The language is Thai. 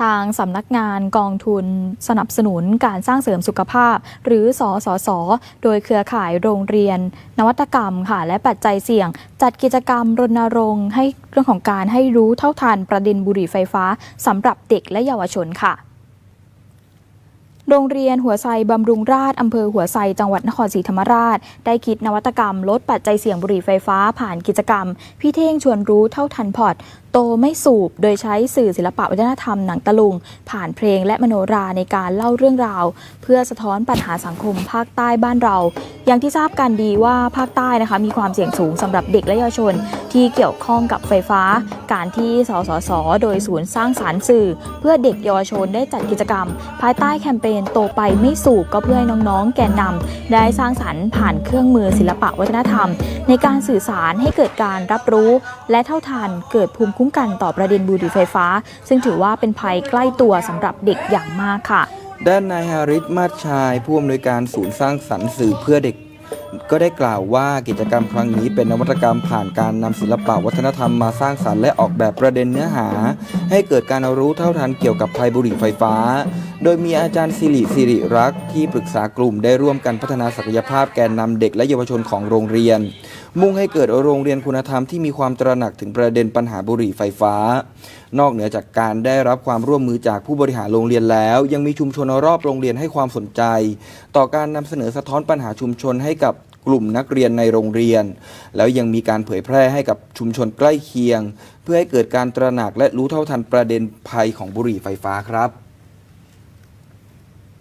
ทางสำนักงานกองทุนสนับสนุนการสร้างเสริมสุขภาพ หรือสสสโดยเครือข่ายโรงเรียน นวัตกรรมค่ะและปัจจัยเสี่ยง จัดกิจกรรมรณรงค์ให้เรื่องของการให้รู้เท่าทันประเด็นบุหรี่ไฟฟ้าสำหรับเด็กและเยาวชนค่ะ โรงเรียนหัวไซบำรุงราษฎร์อำเภอหัวไซจังหวัดนครศรีธรรมราช ได้คิดนวัตกรรม ลดปัจจัยเสี่ยงบุหรี่ไฟฟ้าผ่านกิจกรรม พี่เท่งชวนรู้เท่าทันพอด โตไม่สูบ โดยใช้สื่อศิลปะวัฒนธรรมหนังตะลุง ผ่านเพลงและมโนราในการเล่าเรื่องราว เพื่อสะท้อนปัญหาสังคมภาคใต้บ้านเรา อย่างที่ทราบกันดีว่าภาคใต้นะคะมีความเสี่ยงสูงสำหรับเด็กและเยาวชน ที่เกี่ยวข้องกับไฟฟ้า การที่สสส โดยศูนย์สร้างสารรค์สื่อ เพื่อเด็กเยาวชนได้จัดกิจกรรม ภายใต้แคมเปญโตไปไม่สูบก็เพื่อให้น้องๆ แกนนำได้สร้างสรรค์ผ่านเครื่องมือศิลปะวัฒนธรรม ในการสื่อสารให้เกิดการรับรู้ และเท่าทันเกิดภูมิคุ้มกันต่อประเด็นบุหรี่ไฟฟ้า ซึ่งถือว่าเป็นภัยใกล้ตัวสำหรับเด็กอย่างมากค่ะ ด้านนายฮาริสมาชาย ผู้อำนวยการศูนย์สร้างสรรค์สื่อเพื่อเด็ก ก็ได้กล่าวว่ากิจกรรมครั้งนี้เป็นนวัตกรรมผ่านการนำศิลปะวัฒนธรรมมาสร้างสรรค์และออกแบบประเด็นเนื้อหา ให้เกิดการรู้เท่าทันเกี่ยวกับภัยบุหรี่ไฟฟ้า โดยมีอาจารย์สิริสิริรักษ์ที่ปรึกษากลุ่มได้ร่วมกันพัฒนาศักยภาพแกนนำเด็กและเยาวชนของโรงเรียน มุ่งให้เกิดโรงเรียนคุณธรรมที่มีความตระหนักถึงประเด็นปัญหาบุหรี่ไฟฟ้า นอกเหนือจากการได้รับความร่วมมือจากผู้บริหารโรงเรียนแล้ว ยังมีชุมชนรอบโรงเรียนให้ความสนใจ ต่อการนำเสนอสะท้อนปัญหาชุมชนให้กับกลุ่มนักเรียนในโรงเรียน แล้วยังมีการเผยแพร่ให้กับชุมชนใกล้เคียง เพื่อให้เกิดการตระหนักและรู้เท่าทันประเด็นภัยของบุหรี่ไฟฟ้าครับ